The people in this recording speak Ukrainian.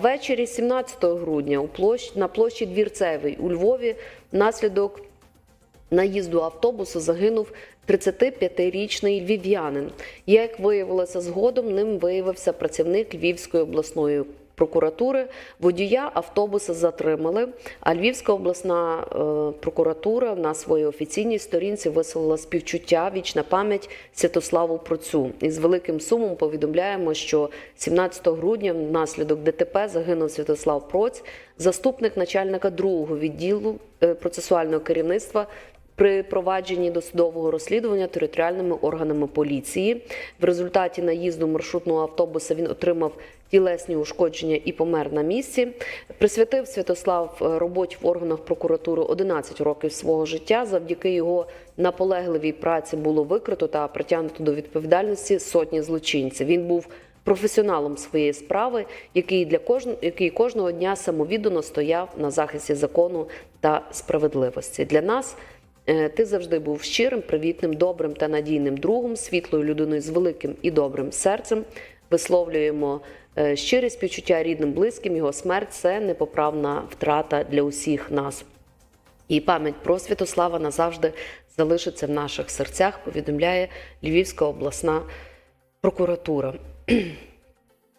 ввечері 17 грудня на площі Двірцевий у Львові внаслідок наїзду автобусу загинув 35-річний львів'янин. Як виявилося згодом, ним виявився працівник Львівської обласної прокуратури. Водія автобуса затримали. А Львівська обласна е, прокуратура на своїй офіційній сторінці висловила співчуття вічна пам'ять Святославу Процю. І з великим сумом повідомляємо, що 17 грудня внаслідок ДТП загинув Святослав Проць, заступник начальника другого відділу е, процесуального керівництва при провадженні досудового розслідування територіальними органами поліції. В результаті наїзду маршрутного автобуса він отримав тілесні ушкодження і помер на місці. Присвятив Святослав е, роботі в органах прокуратури 11 років свого життя. Завдяки його наполегливій праці було викрито та притягнуто до відповідальності сотні злочинців. Він був професіоналом своєї справи, який для кожного, який кожного дня самовіддано стояв на захисті закону та справедливості. Для нас ти завжди був щирим, привітним, добрим та надійним другом, світлою людиною з великим і добрим серцем. Висловлюємо е, щирі співчуття рідним, близьким. Його смерть це непоправна втрата для усіх нас. І пам'ять про Святослава назавжди залишиться в наших серцях, повідомляє Львівська обласна прокуратура.